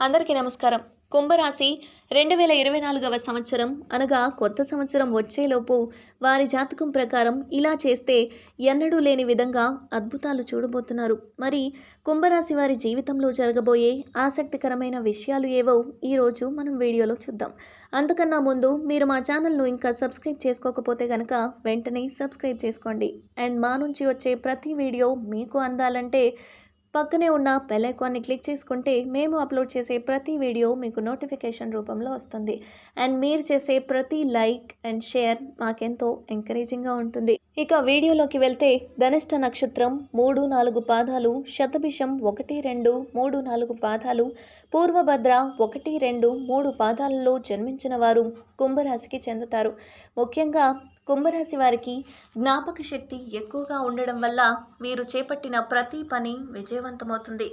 అందరికీ నమస్కారం. కుంభరాశి రెండు వేల ఇరవై నాలుగవ సంవత్సరం అనగా కొత్త సంవత్సరం వచ్చేలోపు వారి జాతకం ప్రకారం ఇలా చేస్తే ఎన్నడూ లేని విధంగా అద్భుతాలు చూడబోతున్నారు. మరి కుంభరాశి వారి జీవితంలో జరగబోయే ఆసక్తికరమైన విషయాలు ఏవో ఈరోజు మనం వీడియోలో చూద్దాం. అంతకన్నా ముందు మీరు మా ఛానల్ను ఇంకా సబ్స్క్రైబ్ చేసుకోకపోతే కనుక వెంటనే సబ్స్క్రైబ్ చేసుకోండి. అండ్ మా నుంచి వచ్చే ప్రతి వీడియో మీకు అందాలంటే పక్కనే ఉన్న బెల్ ఐకాన్ని క్లిక్ చేసుకుంటే మేము అప్లోడ్ చేసే ప్రతి వీడియో మీకు నోటిఫికేషన్ రూపంలో వస్తుంది. అండ్ మీరు చేసే ప్రతి లైక్ అండ్ షేర్ మాకెంతో ఎంకరేజింగ్గా ఉంటుంది. ఇక వీడియోలోకి వెళ్తే ధనిష్ట నక్షత్రం మూడు నాలుగు పాదాలు శతభిషం ఒకటి రెండు మూడు నాలుగు పాదాలు పూర్వభద్ర ఒకటి రెండు మూడు పాదాలలో జన్మించిన వారు కుంభరాశికి చెందుతారు. ముఖ్యంగా కుంభరాశి వారికి జ్ఞాపక శక్తి ఎక్కువగా ఉండడం వల్ల వీరు చేపట్టిన ప్రతి పని విజయవంతమవుతుంది.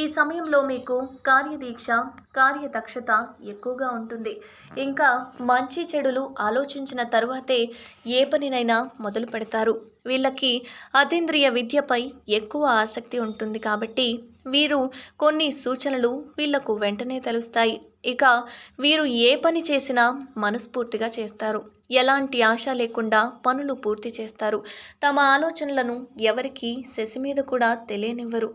ఈ సమయంలో మీకు కార్యదీక్ష కార్యదక్షత ఎక్కువగా ఉంటుంది. ఇంకా మంచి చెడులు ఆలోచించిన తరువాతే ఏ పనినైనా మొదలు పెడతారు. వీళ్ళకి అతీంద్రియ విద్యపై ఎక్కువ ఆసక్తి ఉంటుంది కాబట్టి వీరు కొన్ని సూచనలు వీళ్ళకు వెంటనే తెలుస్తాయి. ఇక వీరు ఏ పని చేసినా మనస్ఫూర్తిగా చేస్తారు. ఎలాంటి ఆశ లేకుండా పనులు పూర్తి చేస్తారు. తమ ఆలోచనలను ఎవరికి శశి మీద కూడా తెలియనివ్వరు.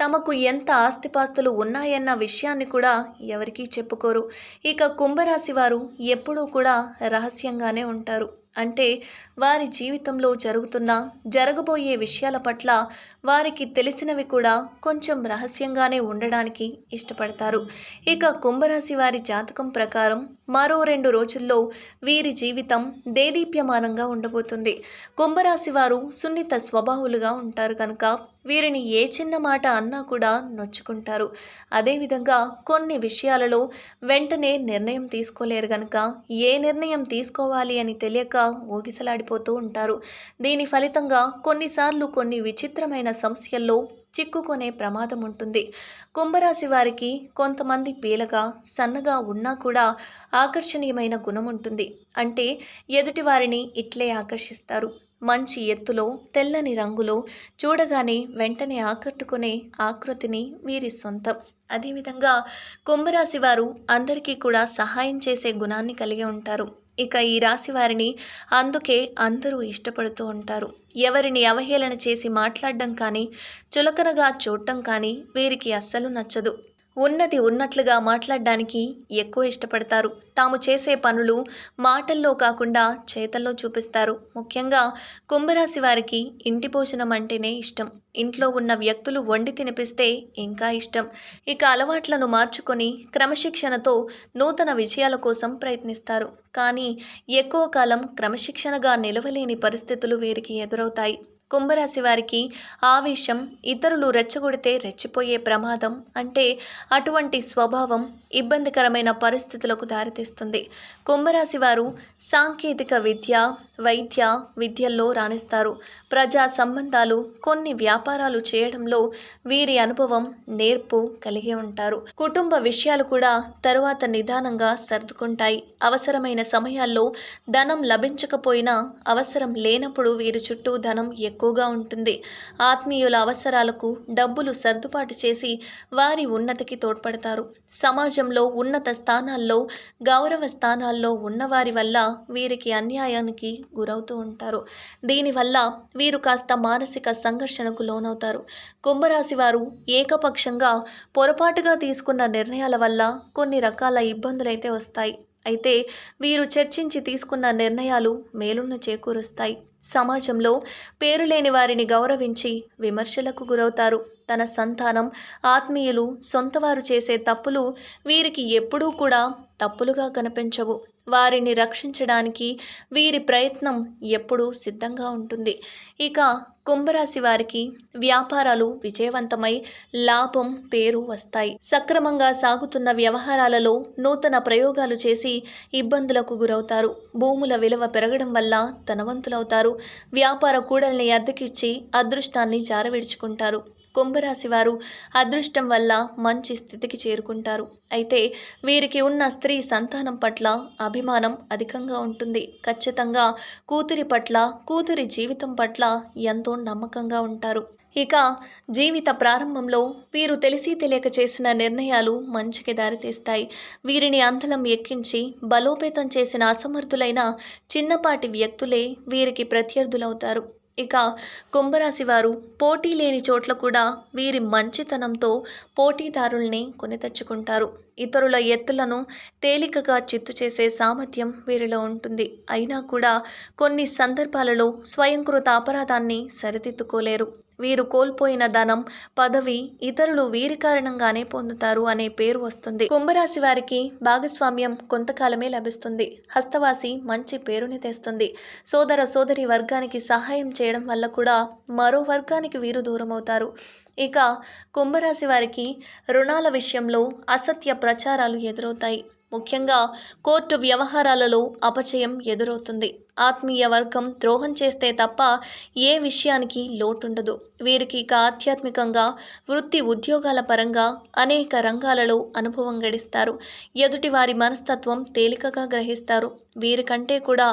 తమకు ఎంత ఆస్తిపాస్తులు ఉన్నాయన్న విషయాన్ని కూడా ఎవరికీ చెప్పుకోరు. ఇక కుంభరాశి వారు ఎప్పుడూ కూడా రహస్యంగానే ఉంటారు. అంటే వారి జీవితంలో జరుగుతున్న జరగబోయే విషయాల పట్ల వారికి తెలిసినవి కూడా కొంచెం రహస్యంగానే ఉండడానికి ఇష్టపడతారు. ఇక కుంభరాశి వారి జాతకం ప్రకారం మరో రెండు రోజుల్లో వీరి జీవితం దేదీప్యమానంగా ఉండబోతుంది. కుంభరాశి వారు సున్నిత స్వభావులుగా ఉంటారు కనుక వీరిని ఏ చిన్న మాట అన్నా కూడా నొచ్చుకుంటారు. అదేవిధంగా కొన్ని విషయాలలో వెంటనే నిర్ణయం తీసుకోలేరు గనక ఏ నిర్ణయం తీసుకోవాలి అని తెలియక ఊగిసలాడిపోతూ ఉంటారు. దీని ఫలితంగా కొన్నిసార్లు కొన్ని విచిత్రమైన సమస్యల్లో చిక్కుకునే ప్రమాదం ఉంటుంది. కుంభరాశి వారికి కొంతమంది పీలగా సన్నగా ఉన్నా కూడా ఆకర్షణీయమైన గుణం ఉంటుంది. అంటే ఎదుటి వారిని ఇట్లే ఆకర్షిస్తారు. మంచి ఎత్తులో తెల్లని రంగులో చూడగానే వెంటనే ఆకట్టుకునే ఆకృతిని వీరి సొంతం. అదేవిధంగా కుంభరాశి వారు అందరికీ కూడా సహాయం చేసే గుణాన్ని కలిగి ఉంటారు. ఇక ఈ రాశి వారిని అందుకే అందరూ ఇష్టపడుతూ ఉంటారు. ఎవరిని అవహేళన చేసి మాట్లాడడం కానీ చులకనగా చూడటం కానీ వీరికి అస్సలు నచ్చదు. ఉన్నది ఉన్నట్లుగా మాట్లాడడానికి ఎక్కువ ఇష్టపడతారు. తాము చేసే పనులు మాటల్లో కాకుండా చేతల్లో చూపిస్తారు. ముఖ్యంగా కుంభరాశి వారికి ఇంటి భోజనం అంటేనే ఇష్టం. ఇంట్లో ఉన్న వ్యక్తులు వండి తినిపిస్తే ఇంకా ఇష్టం. ఇక అలవాట్లను మార్చుకొని క్రమశిక్షణతో నూతన విజయాల కోసం ప్రయత్నిస్తారు. కానీ ఎక్కువ కాలం క్రమశిక్షణగా నిలవలేని పరిస్థితులు వీరికి ఎదురవుతాయి. కుంభరాశి వారికి ఆవేశం ఇతరులు రెచ్చగొడితే రెచ్చిపోయే ప్రమాదం అంటే అటువంటి స్వభావం ఇబ్బందికరమైన పరిస్థితులకు దారితీస్తుంది. కుంభరాశి వారు సాంకేతిక విద్య వైద్య విద్యల్లో రాణిస్తారు. ప్రజా సంబంధాలు కొన్ని వ్యాపారాలు చేయడంలో వీరి అనుభవం నేర్పు కలిగి ఉంటారు. కుటుంబ విషయాలు కూడా తరువాత నిదానంగా సర్దుకుంటాయి. అవసరమైన సమయాల్లో ధనం లభించకపోయినా అవసరం లేనప్పుడు వీరి చుట్టూ ధనం ఎక్కువగా ఉంటుంది. ఆత్మీయుల అవసరాలకు డబ్బులు సర్దుబాటు చేసి వారి ఉన్నతికి తోడ్పడతారు. సమాజంలో ఉన్నత స్థానాల్లో గౌరవ స్థానాల్లో ఉన్నవారి వల్ల వీరికి అన్యాయానికి గురవుతూ ఉంటారు. దీనివల్ల వీరు కాస్త మానసిక సంఘర్షణకు లోనవుతారు. కుంభరాశి వారు ఏకపక్షంగా పొరపాటుగా తీసుకున్న నిర్ణయాల వల్ల కొన్ని రకాల ఇబ్బందులైతే వస్తాయి. అయితే వీరు చర్చించి తీసుకున్న నిర్ణయాలు మేలును చేకూరుస్తాయి. సమాజంలో పేరు లేని వారిని గౌరవించి విమర్శలకు గురవుతారు. తన సంతానం ఆత్మీయులు సొంతవారు చేసే తప్పులు వీరికి ఎప్పుడూ కూడా తప్పులుగా కనిపించవు. వారిని రక్షించడానికి వీరి ప్రయత్నం ఎప్పుడూ సిద్ధంగా ఉంటుంది. ఇక కుంభరాశి వారికి వ్యాపారాలు విజయవంతమై లాభం పేరు వస్తాయి. సక్రమంగా సాగుతున్న వ్యవహారాలలో నూతన ప్రయోగాలు చేసి ఇబ్బందులకు గురవుతారు. భూముల విలువ పెరగడం వల్ల ధనవంతులవుతారు. వ్యాపార కూడల్ని అద్దెకిచ్చి అదృష్టాన్ని జారవిడుచుకుంటారు. కుంభరాశి వారు అదృష్టం వల్ల మంచి స్థితికి చేరుకుంటారు. అయితే వీరికి ఉన్న స్త్రీ సంతానం పట్ల అభిమానం అధికంగా ఉంటుంది. ఖచ్చితంగా కూతురి పట్ల కూతురి జీవితం పట్ల ఎంతో నమ్మకంగా ఉంటారు. ఇక జీవిత ప్రారంభంలో వీరు తెలిసి తెలియక చేసిన నిర్ణయాలు మంచికి దారితీస్తాయి. వీరిని అంతలం ఎక్కించి బలోపేతం చేసిన అసమర్థులైన చిన్నపాటి వ్యక్తులే వీరికి ప్రత్యర్థులవుతారు. ఇక కుంభరాశి వారు పోటీ లేని చోట్ల కూడా వీరి మంచితనంతో పోటీదారుల్ని కొనితెచ్చుకుంటారు ఇతరుల ఎత్తులను తేలికగా చిత్తు చేసే సామర్థ్యం వీరిలో ఉంటుంది. అయినా కూడా కొన్ని సందర్భాలలో స్వయంకృత అపరాధాన్ని సరిదిద్దుకోలేరు. వీరు కోల్పోయిన ధనం పదవి ఇతరులు వీరి కారణంగానే పొందుతారు అనే పేరు వస్తుంది. కుంభరాశి వారికి భాగస్వామ్యం కొంతకాలమే లభిస్తుంది. హస్తవాసి మంచి పేరుని తెస్తుంది. సోదర సోదరి వర్గానికి సహాయం చేయడం వల్ల కూడా మరో వర్గానికి వీరు దూరమవుతారు. ఇక కుంభరాశి వారికి రుణాల విషయంలో అసత్య ప్రచారాలు ఎదురవుతాయి. ముఖ్యంగా కోర్టు వ్యవహారాలలో అపచయం ఎదురవుతుంది. ఆత్మీయ వర్గం ద్రోహం చేస్తే తప్ప ఏ విషయానికి లోటుండదు. వీరికి ఇక ఆధ్యాత్మికంగా వృత్తి ఉద్యోగాల పరంగా అనేక రంగాలలో అనుభవం గడిస్తారు. ఎదుటి వారి మనస్తత్వం తేలికగా గ్రహిస్తారు. వీరికంటే కూడా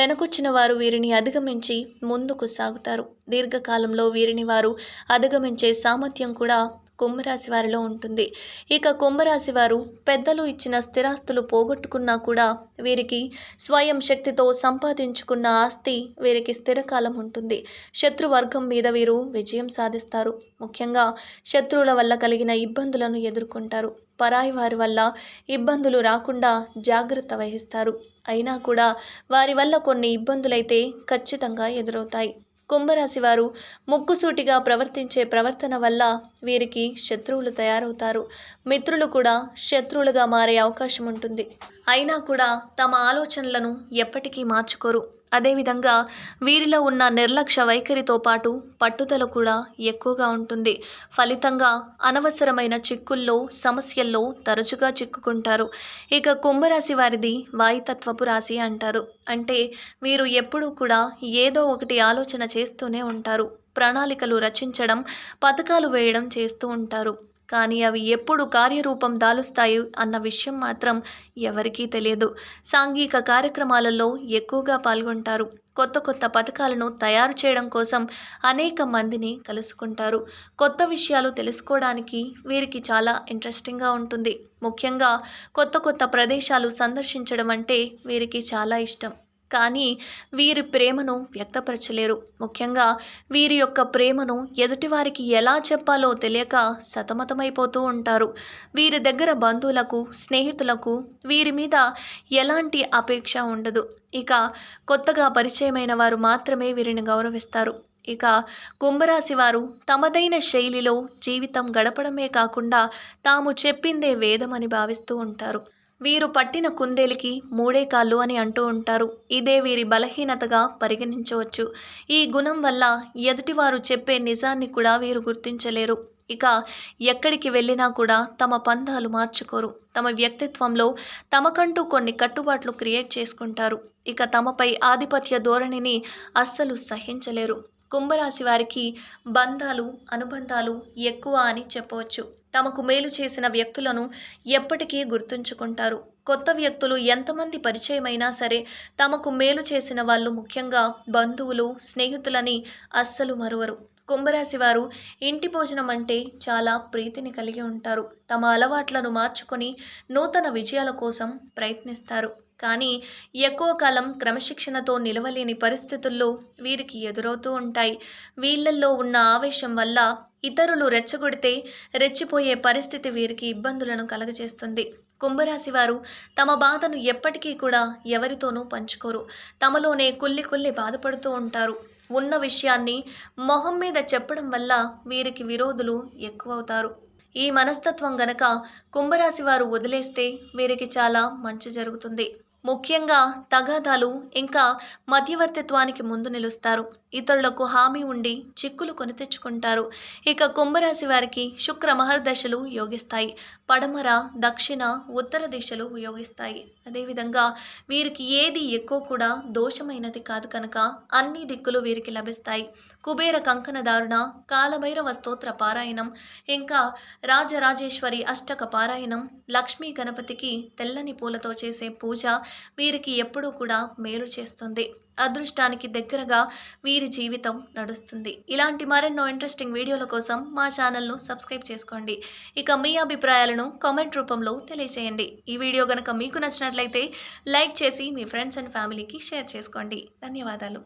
వెనకొచ్చిన వారు వీరిని అధిగమించి ముందుకు సాగుతారు. దీర్ఘకాలంలో వీరిని వారు అధిగమించే సామర్థ్యం కూడా కుంభరాశి వారిలో ఉంటుంది. ఇక కుంభరాశి వారు పెద్దలు ఇచ్చిన స్థిరాస్తులు పోగొట్టుకున్నా కూడా వీరికి స్వయం శక్తితో సంపాదించుకున్న ఆస్తి వీరికి స్థిరకాలం ఉంటుంది. శత్రువర్గం మీద వీరు విజయం సాధిస్తారు. ముఖ్యంగా శత్రువుల వల్ల కలిగిన ఇబ్బందులను ఎదుర్కొంటారు. పరాయి వారి వల్ల ఇబ్బందులు రాకుండా జాగ్రత్త వహిస్తారు. అయినా కూడా వారి వల్ల కొన్ని ఇబ్బందులైతే ఖచ్చితంగా ఎదురవుతాయి. కుంభరాశి వారు ముక్కుసూటిగా ప్రవర్తించే ప్రవర్తన వల్ల వీరికి శత్రువులు తయారవుతారు. మిత్రులు కూడా శత్రువులుగా మారే అవకాశం ఉంటుంది అయినా కూడా తమ ఆలోచనలను ఎప్పటికీ మార్చుకోరు. అదేవిధంగా వీరిలో ఉన్న నిర్లక్ష్య వైఖరితో పాటు పట్టుదల కూడా ఎక్కువగా ఉంటుంది. ఫలితంగా అనవసరమైన చిక్కుల్లో సమస్యల్లో తరచుగా చిక్కుకుంటారు. ఇక కుంభరాశి వారిది వాయుతత్వపు రాశి అంటారు. అంటే వీరు ఎప్పుడూ కూడా ఏదో ఒకటి ఆలోచన చేస్తూనే ఉంటారు. ప్రణాళికలు రచించడం పథకాలు వేయడం చేస్తూ ఉంటారు. కానీ అవి ఎప్పుడు కార్యరూపం దాలుస్తాయి అన్న విషయం మాత్రం ఎవరికీ తెలియదు. సాంఘిక కార్యక్రమాలలో ఎక్కువగా పాల్గొంటారు. కొత్త కొత్త పథకాలను తయారు చేయడం కోసం అనేక మందిని కలుసుకుంటారు. కొత్త విషయాలు తెలుసుకోవడానికి వీరికి చాలా ఇంట్రెస్టింగ్గా ఉంటుంది. ముఖ్యంగా కొత్త కొత్త ప్రదేశాలు సందర్శించడం అంటే వీరికి చాలా ఇష్టం. కానీ వీరి ప్రేమను వ్యక్తపరచలేరు. ముఖ్యంగా వీరి యొక్క ప్రేమను ఎదుటివారికి ఎలా చెప్పాలో తెలియక సతమతమైపోతూ ఉంటారు. వీరి దగ్గర బంధువులకు స్నేహితులకు వీరి మీద ఎలాంటి అపేక్ష ఉండదు. ఇక కొత్తగా పరిచయమైన వారు మాత్రమే వీరిని గౌరవిస్తారు. ఇక కుంభరాశి వారు తమదైన శైలిలో జీవితం గడపడమే కాకుండా తాము చెప్పిందే వేదమని భావిస్తూ ఉంటారు. వీరు పట్టిన కుందేలికి మూడే కాళ్ళు అని అంటూ ఉంటారు. ఇదే వీరి బలహీనతగా పరిగణించవచ్చు. ఈ గుణం వల్ల ఎదుటివారు చెప్పే నిజాన్ని కూడా వీరు గుర్తించలేరు. ఇక ఎక్కడికి వెళ్ళినా కూడా తమ పందాలు మార్చుకోరు. తమ వ్యక్తిత్వంలో తమకంటూ కొన్ని కట్టుబాట్లు క్రియేట్ చేసుకుంటారు. ఇక తమపై ఆధిపత్య ధోరణిని అస్సలు సహించలేరు. కుంభరాశి వారికి బంధాలు అనుబంధాలు ఎక్కువ అని చెప్పవచ్చు. తమకు మేలు చేసిన వ్యక్తులను ఎప్పటికీ గుర్తుంచుకుంటారు. కొత్త వ్యక్తులు ఎంతమంది పరిచయమైనా సరే తమకు మేలు చేసిన వాళ్ళు ముఖ్యంగా బంధువులు స్నేహితులని అస్సలు మరువరు. కుంభరాశి వారు ఇంటి భోజనం అంటే చాలా ప్రీతిని కలిగి ఉంటారు. తమ అలవాట్లను మార్చుకొని నూతన విజయాల కోసం ప్రయత్నిస్తారు. కానీ ఎక్కువ కాలం క్రమశిక్షణతో నిలవలేని పరిస్థితుల్లో వీరికి ఎదురవుతూ ఉంటాయి. వీళ్ళల్లో ఉన్న ఆవేశం వల్ల ఇతరులు రెచ్చగొడితే రెచ్చిపోయే పరిస్థితి వీరికి ఇబ్బందులను కలుగజేస్తుంది. కుంభరాశి వారు తమ బాధను ఎప్పటికీ కూడా ఎవరితోనూ పంచుకోరు. తమలోనే కుల్లి కుల్లి బాధపడుతూ ఉంటారు. ఉన్న విషయాన్ని మొహం మీద చెప్పడం వల్ల వీరికి విరోధులు ఎక్కువవుతారు. ఈ మనస్తత్వం గనక కుంభరాశి వారు వదిలేస్తే వీరికి చాలా మంచి జరుగుతుంది. ముఖ్యంగా తగాదాలు ఇంకా మధ్యవర్తిత్వానికి ముందు నిలుస్తారు. ఇతరులకు హామీ ఉండి చిక్కులు కొని తెచ్చుకుంటారు. ఇక కుంభరాశి వారికి శుక్ర మహర్దశలు యోగిస్తాయి. పడమర దక్షిణ ఉత్తర దిశలు యోగిస్తాయి. అదేవిధంగా వీరికి ఏది ఎక్కువ కూడా దోషమైనది కాదు కనుక అన్ని దిక్కులు వీరికి లభిస్తాయి. కుబేర కంకణదారుణ కాలభైరవ స్తోత్ర పారాయణం ఇంకా రాజరాజేశ్వరి అష్టక పారాయణం లక్ష్మీ గణపతికి తెల్లని పూలతో చేసే పూజ వీరికి ఎప్పుడూ కూడా మేలు చేస్తుంది. అదృష్టానికి దగ్గరగా వీరి జీవితం నడుస్తుంది. ఇలాంటి మరెన్నో ఇంట్రెస్టింగ్ వీడియోల కోసం మా ఛానల్ను సబ్స్క్రైబ్ చేసుకోండి. ఇక మీ అభిప్రాయాలను కామెంట్ రూపంలో తెలియజేయండి ఈ వీడియో గనక మీకు నచ్చినట్లయితే లైక్ చేసి మీ ఫ్రెండ్స్ అండ్ ఫ్యామిలీకి షేర్ చేసుకోండి. ధన్యవాదాలు.